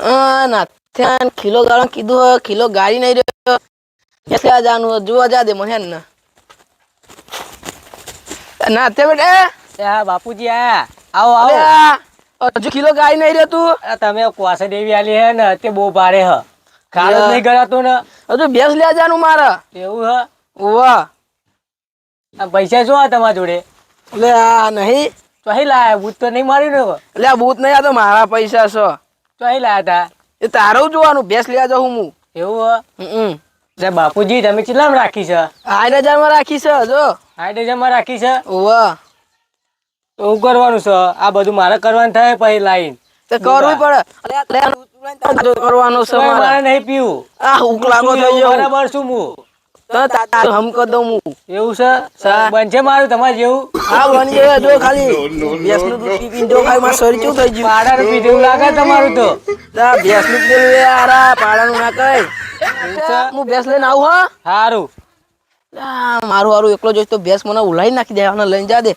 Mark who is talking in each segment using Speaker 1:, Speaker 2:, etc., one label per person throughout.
Speaker 1: નાથ્યાન kilo ગાળો કીધું હે, ખીલો ગાળી નહીં રહ્યો. ક્યાં આ જાનું જોવા જા દે મને હેન ના. તે બેટે
Speaker 2: હા બાપુજી આ આવો આવો.
Speaker 1: હજુ કિલો ગાડી નહીં રહ્યો તું?
Speaker 2: તમે કોસે દેવી આલી હે ને તે બહુ ભારે હ.
Speaker 1: કાળો.
Speaker 2: નહીં ગળાતો ને.
Speaker 1: હજુ બેસ લે જાનું મારે.
Speaker 2: એવું હ?
Speaker 1: વાહ
Speaker 2: આ પૈસા શું આ તમારા જોડે?
Speaker 1: લે આ નહીં.
Speaker 2: ચોહી લાયા ભૂત તો નહીં માર્યું ને
Speaker 1: એટલે આ બૂત નહીં આ તો મારા પૈસા છે.
Speaker 2: ચોહી લાયા હતા
Speaker 1: એ તારો જોવાનું ભેંસ લેવા જાઉં હું
Speaker 2: એવું હ
Speaker 1: હમ
Speaker 2: એટલે બાપુજી તમે કેટલામાં રાખી છે
Speaker 1: આઠ હજારમાં રાખી છે જો
Speaker 2: આઠ હજારમાં રાખી છે
Speaker 1: વાહ
Speaker 2: તો હું કરવાનું છે આ બધું મારે કરવાનું થાય પછી લાઈન
Speaker 1: તો કરવું પડે કરવાનું છે
Speaker 2: મારે નહીં પીવું
Speaker 1: આ ઉકલાગો થઈ ગયો
Speaker 2: બરાબર છું હું
Speaker 1: તો તાતા હમ હું.
Speaker 2: એવું છે. બનશે મારું તમારે જેવું?
Speaker 1: હા બની ગયો જો ખાલી. ભેંસનું દૂધ પી જો ખાલી મારું શરીર કેવું થઈ ગયું?
Speaker 2: પીધેલું લાગે તમારું તો?
Speaker 1: તા ભેંસનું પેલું એ આરા પાડાનું ના કઈ. હું ભેંસ લઈને આવું હા?
Speaker 2: સારું
Speaker 1: આ મારું હારું એકલો જોઈશ તો ભેંસ મને ઉલાઈ નાખી દે અને લઈને જા દે.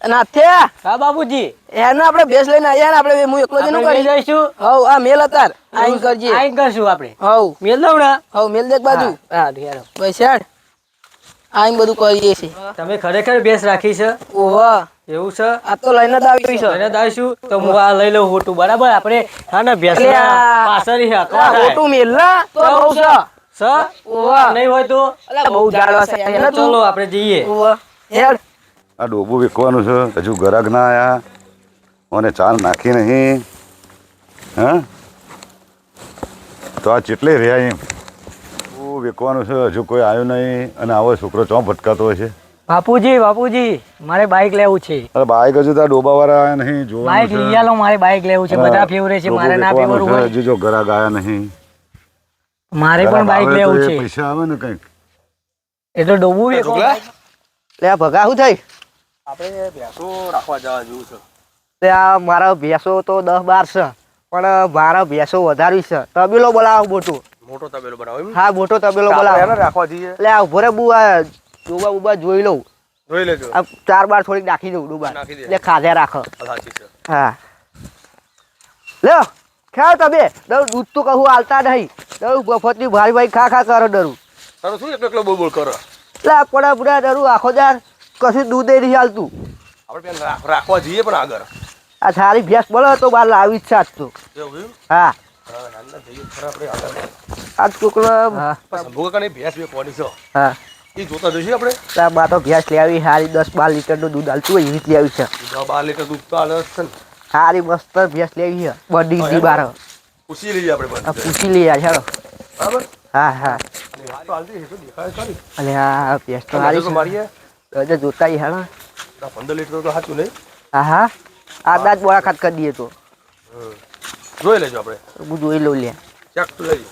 Speaker 1: હાથે
Speaker 2: હા બાપુજી.
Speaker 1: એને આપણે ભેંસ લઈને આયા ને આપણે હું એકલો
Speaker 2: જનો
Speaker 1: કરી
Speaker 2: જઈશું.
Speaker 1: હવ આ મેલ અતાર. આઈન કરજે.
Speaker 2: આઈન કરશું આપણે.
Speaker 1: હવ.
Speaker 2: મેલ દઉં ને?
Speaker 1: હવ મેલ દેખ બાજુ.
Speaker 2: હા યાર
Speaker 1: બેસાડ આઈન બધું કરીએ છે
Speaker 2: તમે ખરેખર બેસ રાખી છે?
Speaker 1: ઓહો.
Speaker 2: એવું છે?
Speaker 1: આ તો લઈને દાવી આવી છે
Speaker 2: લઈને દાવીશું તો હું આ લઈ લઉં હોટું. બરાબર? આપણે હા ને ભેંસ
Speaker 1: અલ્યા.
Speaker 2: પાછળ
Speaker 1: આ
Speaker 2: હકવા
Speaker 1: મોટું મેલ ના. તો બહુ છે? ઓવા.
Speaker 2: નહીં હોય તો?
Speaker 1: અલા બહુ જાડવા છે.
Speaker 2: ચલો આપણે જઈએ.
Speaker 1: ઓહો. હેડ.
Speaker 3: આ ડોબું વેકવાનું છે. હજુ ગરાગ ના આવ્યા મને ચાલ નાખી નહીં. હા? તો આ ચેટલે રહ્યા એમ? બહુ વેકવાનું છે. હજુ કોઈ આવ્યું નહીં. અને આવો છોકરો ચો ભટકાતો હોય છે.
Speaker 2: બાપુજી બાપુજી મારે બાઇક લેવું છે.
Speaker 3: અરે બાઈક હજુ તો ડોબા ડોબાવાળા આવ્યા નહીં.
Speaker 2: બાઇક
Speaker 3: જોવાનું
Speaker 2: લઈ આલો મારે બાઇક લેવું છે. બધા ફેવરે છે. મારે ના ફેવર હોય.
Speaker 3: હજુ જો ગરાગ આયા નહીં.
Speaker 2: મારે પણ
Speaker 3: બાઈક
Speaker 2: બાઇક લેવું છે.
Speaker 3: પૈસા આવે ને કંઈક.
Speaker 2: એ તો ડોબું વેકો
Speaker 1: લે આ ભગા શું થઈ
Speaker 4: આપણે ભેંસો રાખવા જવા જેવું છે.
Speaker 1: તે આ મારા ભેંસો તો દસ બાર છે પણ મારા ભેંસો વધારવી છે. તબેલો બોલાવો મોટો.
Speaker 4: મોટો તબેલો બોલાવો
Speaker 1: હા મોટો તબેલો બોલાવો.
Speaker 4: એને રાખવા જઈએ.
Speaker 1: એટલે આ ઉભરે બુ આ ડૂબા બુબા જોઈ લઉં.
Speaker 4: જોઈ લેજો.
Speaker 1: આ ચાર બાર થોડીક નાખી દઉં ડૂબા. એટલે ખાધે રાખો. હા લ્યો ખાઓ તમે દર દૂધ તો કહું આલતા નહીં. દર બફતની ભાઈ ભાઈ ખા ખા કરો ડરું.
Speaker 4: તારો શું એકલો બોલ બોલ કરો?
Speaker 1: એટલે આ પડા પડા ડરું આખો દાર. કશું દૂધ નહીં હાલતું.
Speaker 4: આપણે પેલા રાખવા જઈએ પણ આગળ.
Speaker 1: આ સારી ભેંસ બોલો તો બાર લાવી જ છે આજ તો. હા.
Speaker 4: હા, નાના જઈએ. ખરા આપણે આગળ.
Speaker 1: આજ છોકરો
Speaker 2: હા.
Speaker 4: ભેંસ બે કોની છે.
Speaker 1: હા.
Speaker 4: એ જોતા જઈશું આપણે?
Speaker 1: ત્યાં બા તો ભેંસ સારી દસ બાર લીટરનું દૂધ હાલતું હોય એવી જ લેવી છે.
Speaker 4: દસ બાર લીટર દૂધ તો આલે છે ને.
Speaker 1: સારી મસ્ત ભેંસ લેવી છે. બધી દી બાર.
Speaker 4: પૂછી લઈએ આપણે
Speaker 1: પૂછી લઈએ યાર
Speaker 4: બરાબર?
Speaker 1: હા હા.
Speaker 4: અને
Speaker 1: આ ભેંસ તો સારી છે. હજુ જોતા હેડો
Speaker 4: પંદર લીટર તો સાચું નહીં.
Speaker 1: હા હા. આ દાંત બોળાખાત કરી દઈએ તો.
Speaker 4: જોઈ લેજો આપણે.
Speaker 1: હું જોઈ લઉં લે.
Speaker 4: ચેક તો લઈ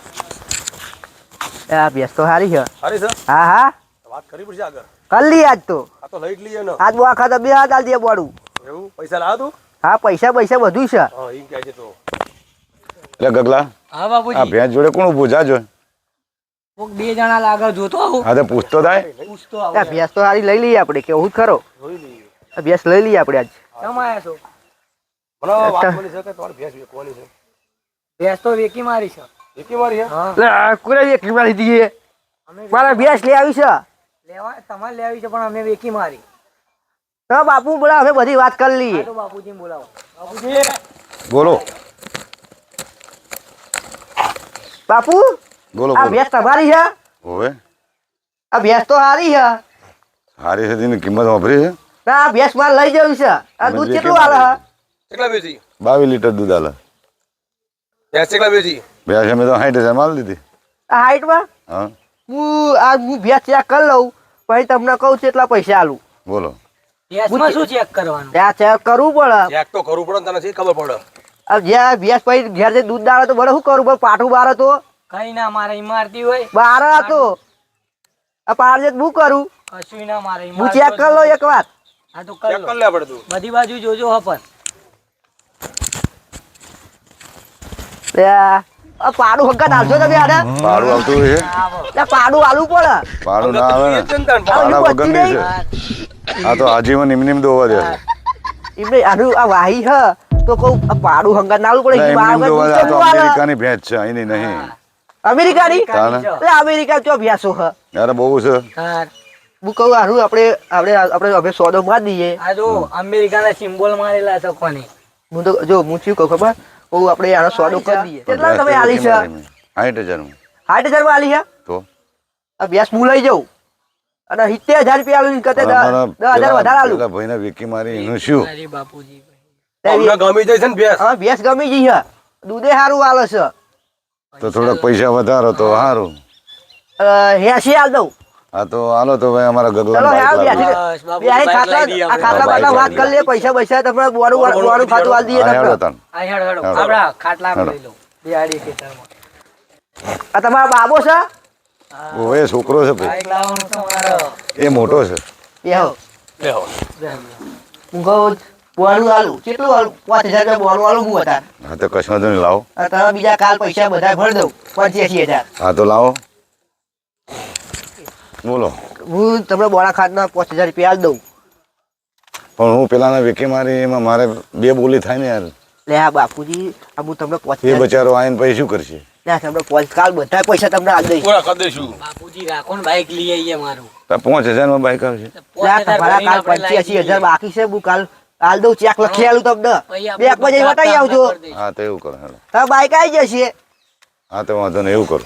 Speaker 1: આ બેસ તો સારી છે.
Speaker 4: સારી છે?
Speaker 1: હા હા.
Speaker 4: વાત કરી પડશે આગળ.
Speaker 1: કરી લઈએ આજ તો.
Speaker 4: આ તો લઈ જ લઈએ ને.
Speaker 1: આજ બોળાખાત બે હાથ આલ દે બોડું
Speaker 4: એવું? પૈસા લાવ તું?
Speaker 1: હા પૈસા પૈસા બધું છે.
Speaker 4: હા એમ કહે છે તો.
Speaker 3: એટલે ગગલા
Speaker 2: હા
Speaker 3: આ
Speaker 2: બાપુજી
Speaker 3: ભેંસ જોડે કોણ ઊભું જાજો
Speaker 2: બે જણા લાગે જોતો આવું.
Speaker 3: હા તો પૂછતો થાય.
Speaker 2: પૂછતો આવું.
Speaker 1: ભેંસ તો સારી લઈ લઈએ આપણે કેવું ખરો? આ લઈ લઈએ આપણે આજ.
Speaker 2: કમાયા છો?
Speaker 4: મને વાત બોલી છે કે તમારી ભેંસ વેચવાની છે?
Speaker 2: ભેંસ તો વેકી મારી છે.
Speaker 4: વેકી મારી છે?
Speaker 2: હા.
Speaker 1: લે, આ કોને એક મારી
Speaker 2: દીએ
Speaker 1: મારા ભેંસ લઈ આવી છે?
Speaker 2: લેવા તમારે લેવી છે પણ અમે વેકી મારી.
Speaker 1: તો બાપુ બોલા હવે બધી વાત કરી લઈએ.
Speaker 2: તો બાપુજી બોલાવો. બાપુજી.
Speaker 3: બોલો.
Speaker 1: બાપુ?
Speaker 3: બોલો
Speaker 1: આ ભેંસ તમારી છે.
Speaker 3: હવે.
Speaker 1: આ ભેંસ તો સારી છે.
Speaker 3: સારી છે તેની કિંમત વાપરી છે?
Speaker 1: આ ભેંસ મારે લઈ જવી છે. આ દૂધ કેટલું હાલે છે?
Speaker 4: કેટલા વેચી
Speaker 3: બાવીસ લીટર દૂધ આલે
Speaker 4: ભેંસ કેટલા વેચી
Speaker 3: ભેંસ અમે તો સાઠ હજાર માલ દીધી
Speaker 1: આ હાઈટમાં
Speaker 3: હા.
Speaker 1: હું આ હું ભેંસ ચેક કરી લઉં પછી તમને કહું છું એટલા પૈસા આલું.
Speaker 3: બોલો.
Speaker 2: ભેંસમાં શું ચેક કરવાનું?
Speaker 1: ત્યાં ચેક કરવું પડે.
Speaker 4: ચેક તો કરવું પડે તને શી ખબર પડે?
Speaker 1: આ જ્યાં ભેંસ પછી ઘેર જે દૂધ દાડે તો બડે શું કરવું પડે પાઠું બાર તો
Speaker 2: કઈ ના મારે ઇમારતી હોય.
Speaker 1: બાર હતો. આ પાર બુ કરું?
Speaker 2: કશું ના મારે
Speaker 1: હું ચેક કર લો એક વાર
Speaker 2: હા તો કર
Speaker 4: ચેક
Speaker 2: લો.
Speaker 4: લે પડતું
Speaker 2: બધી બાજુ જોજો હપર
Speaker 1: લે, આ પાડું હક્કા ડાલશો તમે આને.
Speaker 3: ભાડું આવતું છે.
Speaker 1: પાડું આલું પડે.
Speaker 3: ના આવે ને. છે આ તો આજીવન એમને એમ દોવા દે.
Speaker 1: એમને આનું આ વાહી હ તો કહું પાડું હંગાત નાલું પડે?
Speaker 3: અમેરિકાની ભેંસ છે અહીંની નહીં.
Speaker 1: અમેરિકાની? એટલે અમેરિકા ચો ભ્યાસો હ?
Speaker 3: અરે બહુ છે.
Speaker 2: હા
Speaker 1: કહું હારું આપણે આપણે આપણે હવે સોદો માર દઈએ.
Speaker 2: આ જો અમેરિકાના સિમ્બોલ મારેલા છે કોને?
Speaker 1: હું તો જો હું શું કહું ખબર? હું આપણે આનો સોદો કરી દઈએ. કેટલા તમે આલી છે?
Speaker 3: સાઠ હજાર
Speaker 1: સાઠ હજારમાં આલી છે?
Speaker 3: તો?
Speaker 1: આ ભેંસ હું લઈ જાઉં. અને સિત્તેર હજાર રૂપિયા આલું કતે દસ હજાર વધારે આલું.
Speaker 3: ભાઈ ભાઈને વેકી મારી એનું શું?
Speaker 2: બાપુજી.
Speaker 4: ગમી જાય છે ને ભેંસ?
Speaker 1: હા ભેંસ ગમી જઈ છે. દૂધે સારું આલે છે.
Speaker 3: તો થોડાક પૈસા વધારો તો સારું
Speaker 1: હેસી આલ દઉં.
Speaker 3: હા તો હાલો તો ભાઈ અમારા ગગલા
Speaker 1: ચલો
Speaker 3: બાઈક
Speaker 1: ખાતા આ. ખાતા
Speaker 3: બાઈક
Speaker 1: વાત કરી લે પૈસા પૈસા તમને બોરું
Speaker 4: બોરું,
Speaker 1: ખાતું આલ દઈએ
Speaker 3: હેડો
Speaker 1: તમને.
Speaker 3: તન
Speaker 2: આ હેડ હેડો. આપડા ખાટલા લઈ લો. બિહાડી ખેતરમાં
Speaker 1: આ તમારો બાબો છે?
Speaker 3: ઓવે છોકરો છે ભાઈ. એ મોટો છે.
Speaker 1: બેહો.
Speaker 4: લેવો.
Speaker 1: હું આલું કેટલું આલું પાંચ હજાર રૂપિયા બોનું આલું હું હતા
Speaker 3: હા તો કશું વાંધો નહીં લાવો.
Speaker 1: તમે બીજા કાલ પૈસા બધા ભરી દઉં પંચ્યાસી હજાર.
Speaker 3: હા તો લાવો. બોલો.
Speaker 1: હું તમને બોણા ખાતના પાંચ હજાર રૂપિયા આલ દઉં.
Speaker 3: પણ હું પેલાના વેકે મારી એમાં મારે બે બોલી થાય ને યાર.
Speaker 1: લે આ બાપુજી આ હું તમને પાંચ
Speaker 3: એ
Speaker 1: હજાર
Speaker 3: બચારો આવીને પછી શું કરશે?
Speaker 1: ના તમને પાંચ કાલ બધા પૈસા તમને આલ દઈશ.
Speaker 4: પૂરા કરી દઈશું.
Speaker 2: બાપુજી રાખો ને બાઈક લઈ આવીએ મારું.
Speaker 3: તો પાંચ હજારમાં બાઈક આવશે.
Speaker 1: કાલ પંચ્યાસી હજાર બાકી છે હું કાલ આલ દઉં ચેક લખી આલું તમને. બે એક બજે વટાઈ આવજો.
Speaker 3: હા તો એવું કરો હેડો.
Speaker 1: તમે બાઈક આવી જશે.
Speaker 3: હા તો વાંધો નહીં એવું કરો.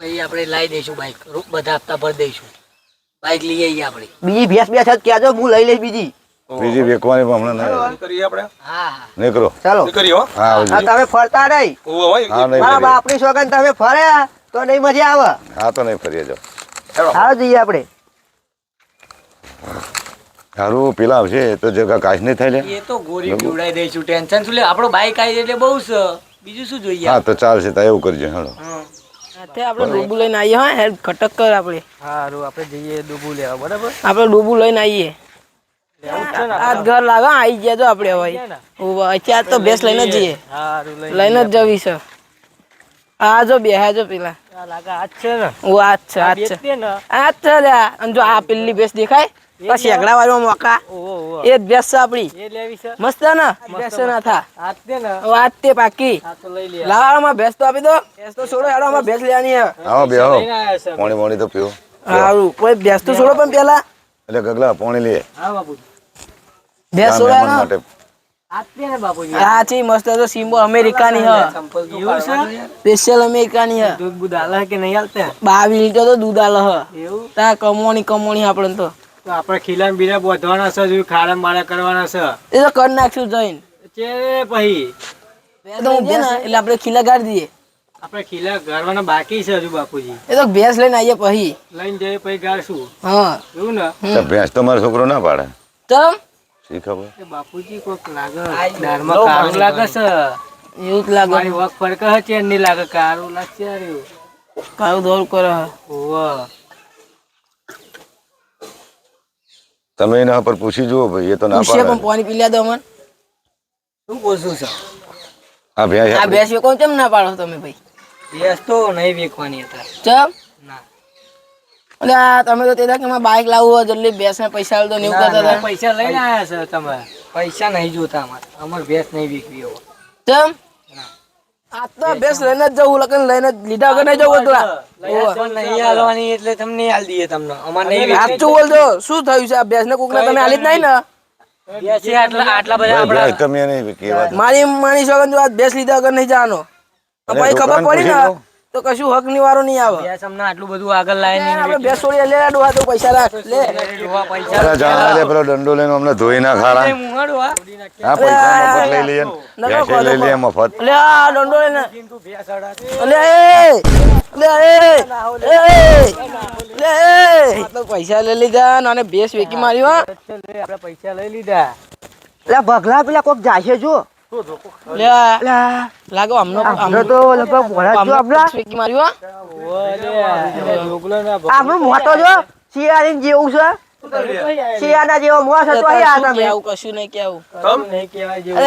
Speaker 2: ભાઈ આપણે લાવી દઈશું બાઈક. બધા હપ્તા ભરી દઈશું. બાઈક લઈ આવીએ આપણે.
Speaker 1: બીજી ભેંસ બે છે કહેજો હું લઈ લઈશ બીજી.
Speaker 3: બીજી વેકવાની પણ હમણાં નહીં
Speaker 4: કરીએ આપણે?
Speaker 2: હા હા.
Speaker 3: નીકળો.
Speaker 1: ચાલો.
Speaker 4: નીકળીઓ હો.
Speaker 3: હા
Speaker 1: તમે ફરતા નહીં.
Speaker 4: ઓવે હોય.
Speaker 3: હા નહીં
Speaker 1: મારા બાપની સોગન તમે ફર્યા તો નહીં મજા આવે.
Speaker 3: હા તો નહીં ફરીએ જો
Speaker 4: હેડો.
Speaker 1: જઈએ આપણે.
Speaker 3: સારું પેલા આવશે તો જગા કાશ નહીં થાય
Speaker 2: એ તો ગોરી પીવડાવી દઈશું ટેન્શન શું લે? આપણો બાઈક આવી એટલે બહુ છે બીજું શું જોઈએ?
Speaker 3: હા તો ચાલશે તો એવું કરજો હેલો.
Speaker 5: સાથે આપણે ડૂબુ લઈને આવીએ હા હેલ્પ ખટક કર આપણે.
Speaker 2: સારું આપણે જઈએ ડૂબુ લેવા બરાબર?
Speaker 5: આપણે ડૂબુ લઈને આવીએ આજ ઘર લાગે આવી ગયા તો આપણે હવે. અત્યારે તો ભેંસ લઈને જઈએ.
Speaker 2: સારું
Speaker 5: લઈને જ જવી છે. આ જો બે જો પેલા.
Speaker 2: લાગે આજ છે ને?
Speaker 5: ઓ આજ છે આજ છે. આજ છે અને જો આ પેલી ભેંસ દેખાય? આ શેગડા વાળો મોકા. એ જ બેસ છે આપણી.
Speaker 2: એ લેવી છે.
Speaker 5: મસ્ત ને બેસ ના. થા
Speaker 2: વાત તે
Speaker 5: પાકી લાવા માં ભેંસ તો આપી દો. ભેસ તો છોડો હેડો માં ભેસ લેવાની હા
Speaker 3: આવો બે
Speaker 2: છે
Speaker 3: પોણી પોણી તો પીવો
Speaker 5: સારું કોઈ ભેસ તો છોડો પણ પેલા.
Speaker 3: એટલે ગગલા પાણી લે.
Speaker 2: હા બાપુ
Speaker 5: ભેંસ છોડો હેડો.
Speaker 3: માટે.
Speaker 2: આજ તે ને બાપુજી.
Speaker 5: આ છે મસ્ત સિમ્બો અમેરિકાની હ
Speaker 2: ચંપલ તો એવું છે?
Speaker 5: સ્પેશિયલ અમેરિકાની હ
Speaker 2: દૂધ બુધ આલે કે નહીં
Speaker 5: બાવીસ લીટર તો દૂધ આલે હ
Speaker 2: એવું?
Speaker 5: તા કમોણી કમોણી આપડે તો.
Speaker 2: તો આપણે ખીલા બીરા બોધવાના છે જો ખાડા મારા કરવાના છે.
Speaker 5: એ તો કરી નાખશું જઈને.
Speaker 2: છે પછી
Speaker 5: તો હું ભેંસ એટલે આપણે ખીલા ગાડી દઈએ.
Speaker 2: આપણે ખીલા ગાળવાના બાકી છે હજુ બાપુજી.
Speaker 5: એ તો ભેંસ લઈને આવીએ પછી.
Speaker 2: લઈને જઈએ પછી ગાળશું
Speaker 5: હા.
Speaker 2: એવું ને?
Speaker 3: ભેંસ તો મારો છોકરો ના પાડે.
Speaker 5: ચમ
Speaker 3: શી ખબર?
Speaker 2: બાપુજી કોક લાગે દારમાં કારું લાગે છે.
Speaker 5: એવું જ લાગે.
Speaker 2: મારી વખ ફરકા છે ચેન નહીં લાગે કારું લાગશે
Speaker 5: કારું ધોળ કરે.
Speaker 2: ઓવા
Speaker 3: તમે એના પર પૂછી જુઓ ભાઈ એ તો ના
Speaker 5: પૂછીએ પણ પાણી પી દો મને.
Speaker 2: શું પૂછું છો?
Speaker 3: આ ભેંસ
Speaker 5: આ ભેંસ વેકો કેમ ના પાડો તમે ભાઈ.
Speaker 2: ભેંસ તો નહીં વેકવાની હતા
Speaker 5: ચમ?
Speaker 2: ના.
Speaker 5: એટલે તમે તો તે કે બાઇક લાવવું હોય જલ્દી ભેંસ ને પૈસા આલ દો ને એવું કરતા હતા.
Speaker 2: પૈસા લઈને આવ્યા છે તમે. પૈસા નહીં જોતા અમારે. અમારે ભેંસ નહીં વીકવી હોય.
Speaker 5: ચમ? આ તો ભેંસ લઈને જ જવું લગન લઈને લીધા વગર નહીં જવું
Speaker 2: નહીં આલવાની એટલે તમને હાલ દઈએ તમને. અમાર નહીં
Speaker 5: સાચું બોલજો શું થયું છે આ બેસ ને કોક તમે આલી જ નહીં. ને મારી માની સોગન જો આ બેસ લીધા વગર નહીં જવાનો.
Speaker 3: અરે
Speaker 5: ખબર પડી ને. તો કશું હકની વારો નહીં આવે.
Speaker 2: આટલું બધું આગળ લાય નહીં
Speaker 5: આપણે ભેંસ છોડી લે ડોહા તો પૈસા રાખ લે.
Speaker 2: ડોહા પૈસા
Speaker 3: અરે જાણા દે પેલો દંડો લઈને અમને ધોઈ ના ખારા. હા પૈસા મફત લઈ લઈએ ને. લઈ લઈએ મફત.
Speaker 5: લે આ દંડો લઈને. લે લે એ લે લે એ. તો પૈસા લઈ લીધા અને બેસ વેકી મારી
Speaker 2: આપણે પૈસા લઈ લીધા
Speaker 1: એટલે ભગલા પેલા કોક જાય છે જો.
Speaker 5: લે લાગો આમનો
Speaker 1: આપણે તો લગભગ ભોળા જો આપણા.
Speaker 5: વેકી મારી હો
Speaker 1: મોટો જો શિયાળી જેવું છે. શિયાળા જેવો મોસ હતો આ તમે.
Speaker 5: આવું કશું નહીં કેવું.
Speaker 2: નહીં કહેવાય જેવું.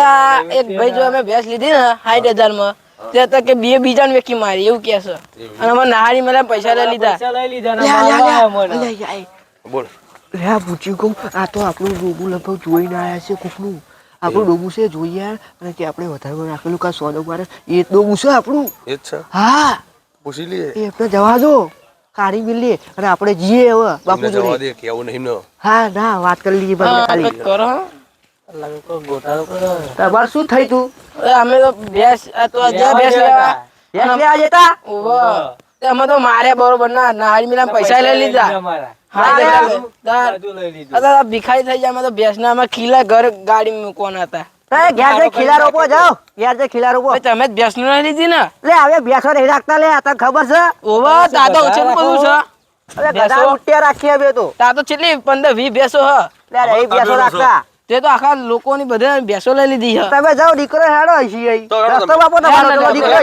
Speaker 5: એક ભાઈ જો અમે ભેંસ લીધી ને સાઠ હજારમાં તે હતા કે બે બીજાને વેકી મારી એવું કે છે. અને અમે નાહારી મને પૈસા લઈ લીધા.
Speaker 2: પૈસા લઈ લીધા.
Speaker 1: લે, આ પૂછી કહું આ તો આપણું રોબુ લગભગ જોઈને આયા છે કોકનું. આપણું ડોબું છે જોઈએ. અને કે આપણે વધારે રાખેલું કાં સોદો મારે. એ ડોબું છે આપણું.
Speaker 4: એ જ છે.
Speaker 1: હા.
Speaker 4: પૂછી લઈએ.
Speaker 1: એ આપણે જવા દો. કાઢી મિલીએ અને આપણે જઈએ હવે બાપુ
Speaker 4: જવા દે કેવું નહીં ને.
Speaker 1: હા ના વાત કરી લઈએ
Speaker 5: હા,
Speaker 1: ખાલી
Speaker 5: કરો
Speaker 2: કરો.
Speaker 1: તમારે શું થઈ તું?
Speaker 5: અમે તો ભેંસ આ તો જ્યાં ભેંસ લેવા.
Speaker 1: ભેંસ લેવા જતા?
Speaker 5: અમે તો મારે બરોબર. ના નાહરી મિલા પૈસા લઈ લીધા. ભિખારી થઈ જાય તો ભેંસ ના ખીલા ઘર ગાડી મૂકવાના હતા.
Speaker 1: ખીલા રોપો જાઓ. ઘેર ખીલા રોપો.
Speaker 5: તમે ભેંસનું લીધી ને?
Speaker 1: લે હવે ભેંસો નહીં રાખતા લે તને ખબર છે?
Speaker 5: ઓવો તા તો ઉછેર બધું છે.
Speaker 1: હવે ગધા ઉટ્યા રાખીએ હવે તો.
Speaker 5: તા તો કેટલી પંદર વી ભેંસો હ.
Speaker 1: લે એ ભેંસો રાખતા.
Speaker 5: તે તો આખા લોકોની બધા ભેંસો લઈ લીધી હ.
Speaker 1: તમે જાઓ દીકરો હેડો
Speaker 4: હેડો
Speaker 1: રસ્તો બાપો તમારો દીકરો.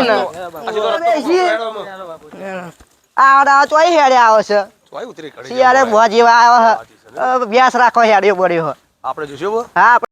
Speaker 1: આ આ ચોઈ હેડે આવે છે.
Speaker 4: ચોય ઉતરી ખડી
Speaker 1: શિયાળે ભુવા જેવા આવે છે. રાખો હેડ્યો પડ્યો
Speaker 4: આપણે જોશું
Speaker 1: હા